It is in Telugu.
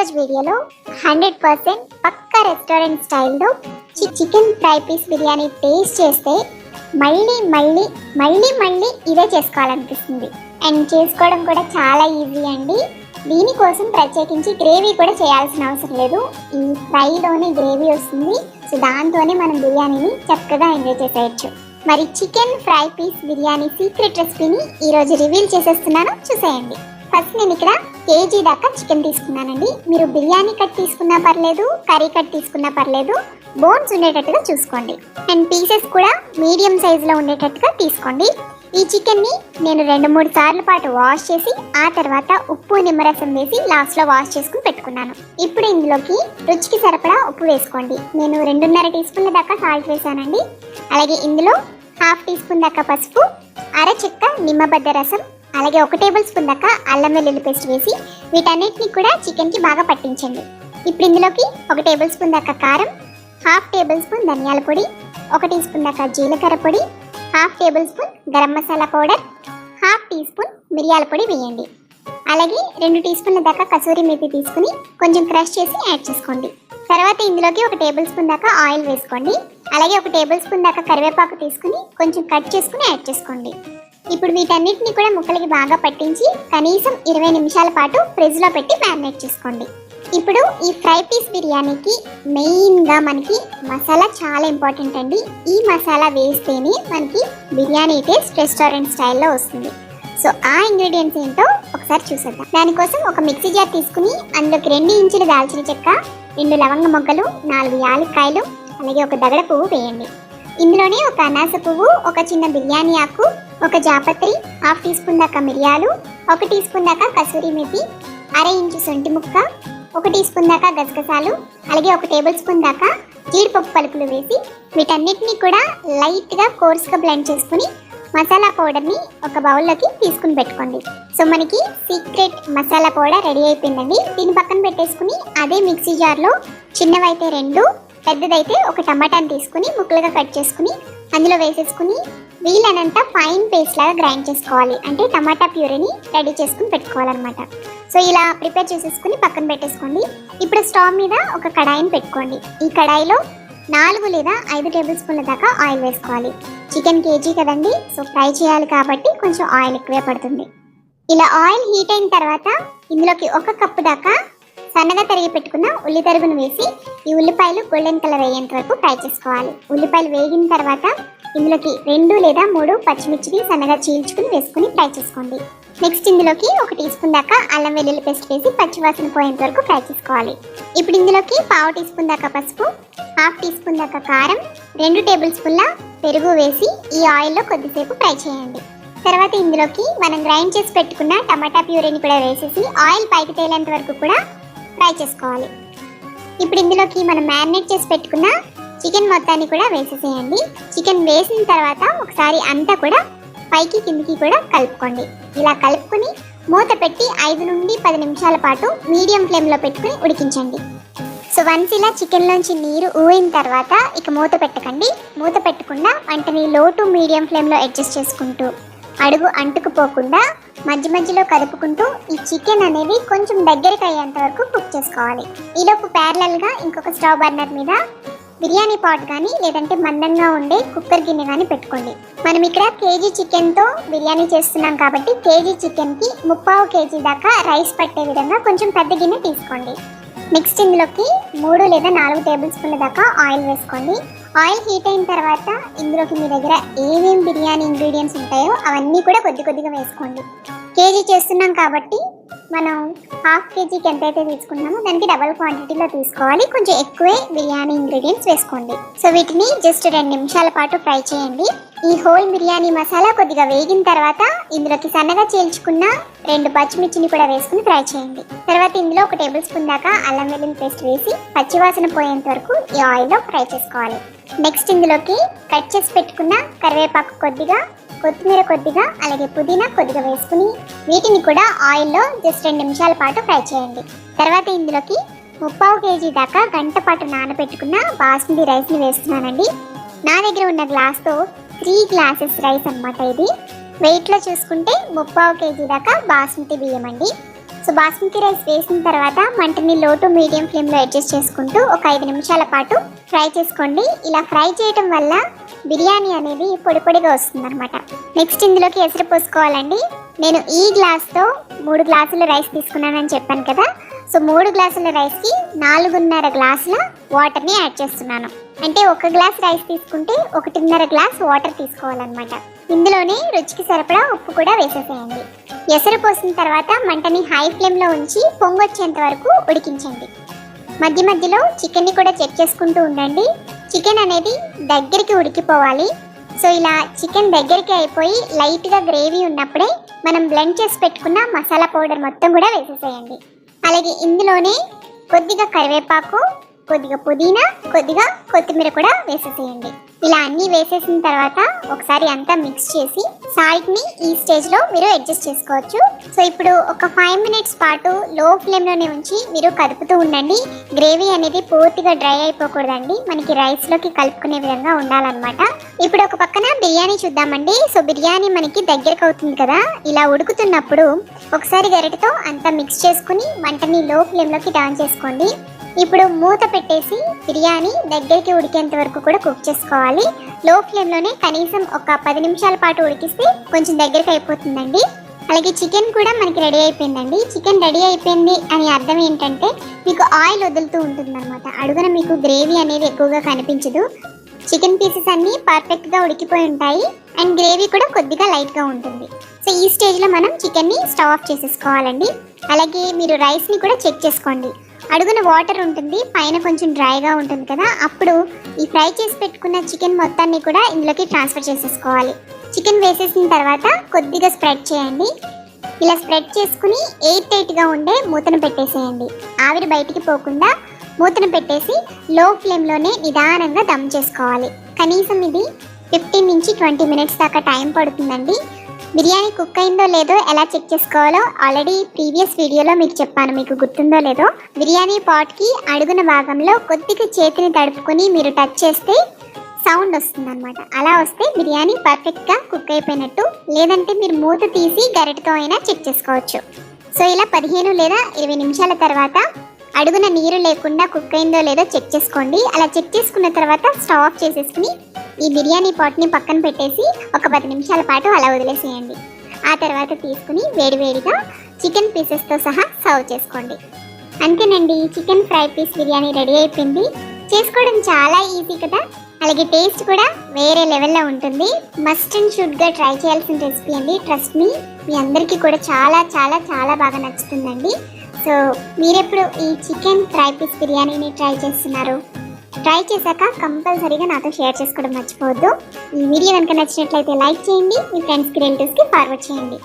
ఈరోజు వీడియోలో హండ్రెడ్ పర్సెంట్ పక్కా రెస్టారెంట్ స్టైల్లో chicken fry piece biryani taste చేస్తే మళ్ళీ మళ్ళీ మళ్ళీ మళ్ళీ ఇదే చేసుకోవాలనిపిస్తుంది. అండ్ చేసుకోవడం కూడా చాలా ఈజీ అండి. దీనికోసం ప్రత్యేకించి గ్రేవీ కూడా చేయాల్సిన అవసరం లేదు. ఈ ఫ్రైలోనే గ్రేవీ వస్తుంది. సో దాంతోనే మనం బిర్యానీని చక్కగా ఎంజాయ్ చేసేయచ్చు. మరి chicken fry piece biryani secret రెసిపీని ఈరోజు రివీల్ చేసేస్తున్నాను. చూసేయండి. ఫస్ట్ నేను ఇక్కడ కేజీ దాకా చికెన్ తీసుకున్నానండి. మీరు బిర్యానీ కట్ తీసుకున్నా పర్లేదు కర్రీ కట్ తీసుకున్నా పర్లేదు బోన్స్ ఉండేటట్టుగా చూసుకోండి. అండ్ పీసెస్ కూడా మీడియం సైజులో ఉండేటట్టుగా తీసుకోండి. ఈ చికెన్ని నేను రెండు మూడు సార్లు పాటు వాష్ చేసి ఆ తర్వాత ఉప్పు నిమ్మరసం వేసి లాస్ట్లో వాష్ చేసుకుని పెట్టుకున్నాను. ఇప్పుడు ఇందులోకి రుచికి సరిపడా ఉప్పు వేసుకోండి. నేను రెండున్నర టీ స్పూన్ల దాకా సాల్ట్ వేసానండి. అలాగే ఇందులో హాఫ్ టీ స్పూన్ దాకా పసుపు అర చెక్క నిమ్మబద్ద రసం అలాగే ఒక టేబుల్ స్పూన్ దాకా అల్లం వెల్లుల్లి పేస్ట్ వేసి వీటన్నిటిని కూడా చికెన్కి బాగా పట్టించండి. ఇప్పుడు ఇందులోకి ఒక టేబుల్ స్పూన్ దాకా కారం హాఫ్ టేబుల్ స్పూన్ ధనియాల పొడి ఒక టీ స్పూన్ దాకా జీలకర్ర పొడి half tablespoon garam masala powder half teaspoon మిరియాల పొడి వేయండి. అలాగే రెండు టీ స్పూన్ల దాకా కసూరి మేతి తీసుకుని కొంచెం క్రష్ చేసి యాడ్ చేసుకోండి. తర్వాత ఇందులోకి ఒక టేబుల్ స్పూన్ దాకా ఆయిల్ వేసుకోండి. అలాగే ఒక టేబుల్ స్పూన్ దాకా కరివేపాకు తీసుకుని కొంచెం కట్ చేసుకుని యాడ్ చేసుకోండి. ఇప్పుడు వీటన్నిటిని కూడా ముక్కలకి బాగా పట్టించి కనీసం ఇరవై నిమిషాల పాటు ఫ్రిడ్జ్లో పెట్టి మ్యారినేట్ చేసుకోండి. ఇప్పుడు ఈ ఫ్రై పీస్ బిర్యానీకి మెయిన్గా మనకి మసాలా చాలా ఇంపార్టెంట్ అండి. ఈ మసాలా వేస్తేనే మనకి బిర్యానీ టేస్ట్ రెస్టారెంట్ స్టైల్లో వస్తుంది. సో ఆ ఇంగ్రీడియంట్స్ ఏంటో ఒకసారి చూసేద్దాం. దానికోసం ఒక మిక్సీ జార్ తీసుకుని అందులోకి రెండు ఇంచులు దాల్చిన చెక్క రెండు లవంగ మొగ్గలు నాలుగు యాలక్కాయలు అలాగే ఒక దగడ పువ్వు వేయండి. ఇందులోనే ఒక అనాస పువ్వు ఒక చిన్న బిర్యానీ ఆకు ఒక జాపత్రి హాఫ్ టీ స్పూన్ దాకా మిరియాలు ఒక టీ స్పూన్ దాకా కసూరి మెతి అర ఇంచు సొంటి ముక్క ఒక టీ స్పూన్ దాకా గసగసాలు అలాగే ఒక టేబుల్ స్పూన్ దాకా జీడిపప్పు పలుకులు వేసి వీటన్నిటిని కూడా లైట్గా కోర్స్గా బ్లెండ్ చేసుకుని మసాలా పౌడర్ని ఒక బౌల్లోకి తీసుకుని పెట్టుకోండి. సో మనకి సీక్రెట్ మసాలా పౌడర్ రెడీ అయిపోయిందండి. దీని పక్కన పెట్టేసుకుని అదే మిక్సీ జార్లో చిన్నవైతే రెండు పెద్దదైతే ఒక టమాటాని తీసుకుని ముక్కలుగా కట్ చేసుకుని అందులో వేసేసుకుని వీలైనంత ఫైన్ పేస్ట్ లాగా గ్రైండ్ చేసుకోవాలి. అంటే టమాటా ప్యూరీని రెడీ చేసుకుని పెట్టుకోవాలన్నమాట. సో ఇలా ప్రిపేర్ చేసేసుకుని పక్కన పెట్టేసుకోండి. ఇప్పుడు స్టవ్ మీద ఒక కడాయిని పెట్టుకోండి. ఈ కడాయిలో నాలుగు లేదా ఐదు టేబుల్ స్పూన్ల దాకా ఆయిల్ వేసుకోవాలి. చికెన్ కేజీ కదండి. సో ఫ్రై చేయాలి కాబట్టి కొంచెం ఆయిల్ ఎక్కువే పడుతుంది. ఇలా ఆయిల్ హీట్ అయిన తర్వాత ఇందులోకి ఒక కప్పు దాకా సన్నగా తరిగి పెట్టుకున్న ఉల్లి తరుగును వేసి ఈ ఉల్లిపాయలు గోల్డెన్ కలర్ అయ్యేంత వరకు ఫ్రై చేసుకోవాలి. ఉల్లిపాయలు వేగిన తర్వాత ఇందులోకి రెండు లేదా మూడు పచ్చిమిర్చిని సన్నగా చీల్చుకుని వేసుకుని ఫ్రై చేసుకోండి. నెక్స్ట్ ఇందులోకి ఒక టీ స్పూన్ దాకా అల్లం వెల్లుల్లి పేస్ట్ వేసి పచ్చివాసన పోయేంత వరకు ఫ్రై చేసుకోవాలి. ఇప్పుడు ఇందులోకి పావు టీ స్పూన్ దాకా పసుపు హాఫ్ టీ స్పూన్ దాకా కారం రెండు టేబుల్ స్పూన్ల పెరుగు వేసి ఈ ఆయిల్లో కొద్దిసేపు ఫ్రై చేయండి. తర్వాత ఇందులోకి మనం గ్రైండ్ చేసి పెట్టుకున్న టమాటా ప్యూరీని కూడా వేసేసి ఆయిల్ పైకి తేలేంత వరకు కూడా ఫ్రై చేసుకోవాలి. ఇప్పుడు ఇందులోకి మనం మ్యారినేట్ చేసి పెట్టుకున్న చికెన్ మొత్తాన్ని కూడా వేసేసేయండి. చికెన్ వేసిన తర్వాత ఒకసారి అంతా కూడా పైకి కిందికి కూడా కలుపుకోండి. ఇలా కలుపుకొని మూత పెట్టి ఐదు నుండి పది నిమిషాల పాటు మీడియం ఫ్లేమ్లో పెట్టుకుని ఉడికించండి. సో వన్స్ ఇలా చికెన్లోంచి నీరు ఊయిన తర్వాత ఇక మూత పెట్టకండి. మూత పెట్టకుండా వంటని లో టు మీడియం ఫ్లేమ్లో అడ్జస్ట్ చేసుకుంటూ అడుగు అంటుకుపోకుండా మధ్య మధ్యలో కలుపుకుంటూ ఈ చికెన్ అనేది కొంచెం దగ్గరికి అయ్యేంత వరకు కుక్ చేసుకోవాలి. ఈలోపు ప్యారలల్గా ఇంకొక స్టవ్ బర్నర్ మీద బిర్యానీ పాట్ కానీ లేదంటే మందంగా ఉండే కుక్కర్ గిన్నె కానీ పెట్టుకోండి. మనం ఇక్కడ కేజీ చికెన్తో బిర్యానీ చేస్తున్నాం కాబట్టి కేజీ చికెన్కి ముప్పావు కేజీ దాకా రైస్ పట్టే విధంగా కొంచెం పెద్ద గిన్నె తీసుకోండి. నెక్స్ట్ ఇందులోకి మూడు లేదా నాలుగు టేబుల్ స్పూన్ల దాకా ఆయిల్ వేసుకోండి. ఆయిల్ హీట్ అయిన తర్వాత ఇందులోకి మీ దగ్గర ఏమేమి బిర్యానీ ఇంగ్రీడియంట్స్ ఉంటాయో అవన్నీ కూడా కొద్ది కొద్దిగా వేసుకోండి. కేజీ చేస్తున్నాం కాబట్టి మనం హాఫ్ కేజీకి ఎంతైతే తీసుకున్నామో దానికి డబల్ క్వాంటిటీలో తీసుకోవాలి. కొంచెం ఎక్కువే బిర్యానీ ఇంగ్రీడియంట్స్ వేసుకోండి. సో వీటిని జస్ట్ రెండు నిమిషాల పాటు ఫ్రై చేయండి. ఈ హోల్ బిర్యానీ మసాలా కొద్దిగా వేగిన తర్వాత ఇందులోకి సన్నగా చీల్చుకున్న రెండు పచ్చిమిర్చిని కూడా వేసుకుని ఫ్రై చేయండి. తర్వాత ఇందులో ఒక టేబుల్ స్పూన్ దాకా అల్లం వెల్లుల్లి పేస్ట్ వేసి పచ్చివాసన పోయేంత వరకు ఈ ఆయిల్లో ఫ్రై చేసుకోవాలి. నెక్స్ట్ ఇందులోకి కట్ చేసి పెట్టుకున్న కరివేపాకు కొద్దిగా కొత్తిమీర కొద్దిగా అలాగే పుదీనా కొద్దిగా వేసుకుని వీటిని కూడా ఆయిల్లో జస్ట్ రెండు నిమిషాల పాటు ఫ్రై చేయండి. తర్వాత ఇందులోకి ముప్పావు కేజీ దాకా గంట పాటు నానబెట్టుకున్న బాస్మతి రైస్ని వేస్తున్నానండి. నా దగ్గర ఉన్న గ్లాస్తో త్రీ గ్లాసెస్ రైస్ అన్నమాట ఇది. వెయిట్లో చూసుకుంటే ముప్పావు కేజీ దాకా బాస్మతి బియ్యం అండి. సో సో బాస్మతి రైస్ వేసిన తర్వాత మంటని లో టు మీడియం ఫ్లేమ్లో అడ్జస్ట్ చేసుకుంటూ ఒక ఐదు నిమిషాల పాటు ఫ్రై చేసుకోండి. ఇలా ఫ్రై చేయటం వల్ల బిర్యానీ అనేది పొడి పొడిగా వస్తుంది అనమాట నెక్స్ట్ ఇందులోకి ఎసరు పోసుకోవాలండి. నేను ఈ గ్లాస్తో మూడు గ్లాసుల రైస్ తీసుకున్నానని చెప్పాను కదా. సో మూడు గ్లాసుల రైస్కి నాలుగున్నర గ్లాసుల వాటర్ని యాడ్ చేస్తున్నాను. అంటే ఒక గ్లాస్ రైస్ తీసుకుంటే ఒకటిన్నర గ్లాస్ వాటర్ తీసుకోవాలన్నమాట. ఇందులోనే రుచికి సరిపడా ఉప్పు కూడా వేసేసేయండి. ఎసరు పోసిన తర్వాత మంటని హై ఫ్లేమ్లో ఉంచి పొంగొచ్చేంత వరకు ఉడికించండి. మధ్య మధ్యలో చికెన్ని కూడా చెక్ చేసుకుంటూ ఉండండి. చికెన్ అనేది దగ్గరికి ఉడికిపోవాలి. సో ఇలా చికెన్ దగ్గరికి అయిపోయి లైట్గా గ్రేవీ ఉన్నప్పుడే మనం బ్లెండ్ చేసి పెట్టుకున్న మసాలా పౌడర్ మొత్తం కూడా వేసేసేయండి. అలాగే ఇందులోనే కొద్దిగా కరివేపాకు కొద్దిగా పుదీనా కొద్దిగా కొత్తిమీర కూడా వేసేసేయండి. ఇలా అన్నీ వేసేసిన తర్వాత ఒకసారి అంతా మిక్స్ చేసి సాల్ట్ని ఈ స్టేజ్లో మీరు అడ్జస్ట్ చేసుకోవచ్చు. సో ఇప్పుడు ఒక ఫైవ్ మినిట్స్ పాటు లో ఫ్లేమ్లోనే ఉంచి మీరు కదుపుతూ ఉండండి. గ్రేవీ అనేది పూర్తిగా డ్రై అయిపోకూడదండి. మనకి రైస్లోకి కలుపుకునే విధంగా ఉండాలన్నమాట. ఇప్పుడు ఒక పక్కన బిర్యానీ చూద్దామండి. సో బిర్యానీ మనకి దగ్గరకు అవుతుంది కదా. ఇలా ఉడుకుతున్నప్పుడు ఒకసారి గరిటతో అంతా మిక్స్ చేసుకుని వంటని లో ఫ్లేమ్లోకి టర్న్ చేసుకోండి. ఇప్పుడు మూత పెట్టేసి బిర్యానీ దగ్గరికి ఉడికేంత వరకు కూడా కుక్ చేసుకోవాలి. లో ఫ్లేమ్లోనే కనీసం ఒక పది నిమిషాల పాటు ఉడికిస్తే కొంచెం దగ్గరికి అయిపోతుందండి. అలాగే చికెన్ కూడా మనకి రెడీ అయిపోయిందండి. చికెన్ రెడీ అయిపోయింది అని అర్థం ఏంటంటే మీకు ఆయిల్ వదులుతూ ఉంటుందన్నమాట. అడుగున మీకు గ్రేవీ అనేది ఎక్కువగా కనిపించదు. చికెన్ పీసెస్ అన్నీ పర్ఫెక్ట్గా ఉడికిపోయి ఉంటాయి. అండ్ గ్రేవీ కూడా కొద్దిగా లైట్గా ఉంటుంది. సో ఈ స్టేజ్లో మనం చికెన్ని స్టవ్ ఆఫ్ చేసేసుకోవాలండి. అలాగే మీరు రైస్ని కూడా చెక్ చేసుకోండి. అడుగున వాటర్ ఉంటుంది పైన కొంచెం డ్రైగా ఉంటుంది కదా అప్పుడు ఈ ఫ్రై చేసి పెట్టుకున్న చికెన్ మొత్తాన్ని కూడా ఇందులోకి ట్రాన్స్ఫర్ చేసేసుకోవాలి. చికెన్ వేసేసిన తర్వాత కొద్దిగా స్ప్రెడ్ చేయండి. ఇలా స్ప్రెడ్ చేసుకుని ఎయిట్ టైట్గా ఉండే మూతను పెట్టేసేయండి. ఆవిరి బయటికి పోకుండా మూతను పెట్టేసి లో ఫ్లేమ్లోనే నిదానంగా దమ్ చేసుకోవాలి. కనీసం ఇది ఫిఫ్టీన్ నుంచి ట్వంటీ మినిట్స్ దాకా టైం పడుతుందండి. బిర్యానీ కుక్ అయిందో లేదో ఎలా చెక్ చేసుకోవాలో ఆల్రెడీ ప్రీవియస్ వీడియోలో మీకు చెప్పాను. మీకు గుర్తుందో లేదో బిర్యానీ పాట్కి అడుగున భాగంలో కొద్దిగా చేతిని తడుపుకొని మీరు టచ్ చేస్తే సౌండ్ వస్తుందన్నమాట. అలా వస్తే బిర్యానీ పర్ఫెక్ట్గా కుక్ అయిపోయినట్టు లేదంటే మీరు మూత తీసి గరిటతో అయినా చెక్ చేసుకోవచ్చు. సో ఇలా పదిహేను లేదా ఇరవై నిమిషాల తర్వాత అడుగున నీరు లేకుండా కుక్ అయిందో లేదో చెక్ చేసుకోండి. అలా చెక్ చేసుకున్న తర్వాత స్టవ్ ఆఫ్ చేసేసుకుని ఈ బిర్యానీ పాట్ని పక్కన పెట్టేసి ఒక పది నిమిషాల పాటు అలా వదిలేసేయండి. ఆ తర్వాత తీసుకుని వేడివేడిగా చికెన్ పీసెస్తో సహా సర్వ్ చేసుకోండి. అంతేనండి chicken fry piece biryani ready అయిపోయింది. చేసుకోవడం చాలా ఈజీ కదా? అలాగే టేస్ట్ కూడా వేరే లెవెల్లో ఉంటుంది. మస్ట్ అండ్ షుడ్గా ట్రై చేయాల్సిన రెసిపీ అండి. ట్రస్ట్ మీ మీ అందరికీ కూడా చాలా చాలా చాలా బాగా నచ్చుతుందండి. సో మీరెప్పుడు ఈ చికెన్ ఫ్రై పీస్ బిర్యానీని ట్రై చేస్తున్నారు? ట్రై చేశాక కంపల్సరీగా నాతో షేర్ చేసుకోవడం మర్చిపోవద్దు. ఈ వీడియో కనుక నచ్చినట్లయితే లైక్ చేయండి. మీ ఫ్రెండ్స్కి రిలేటివ్స్కి ఫార్వర్డ్ చేయండి.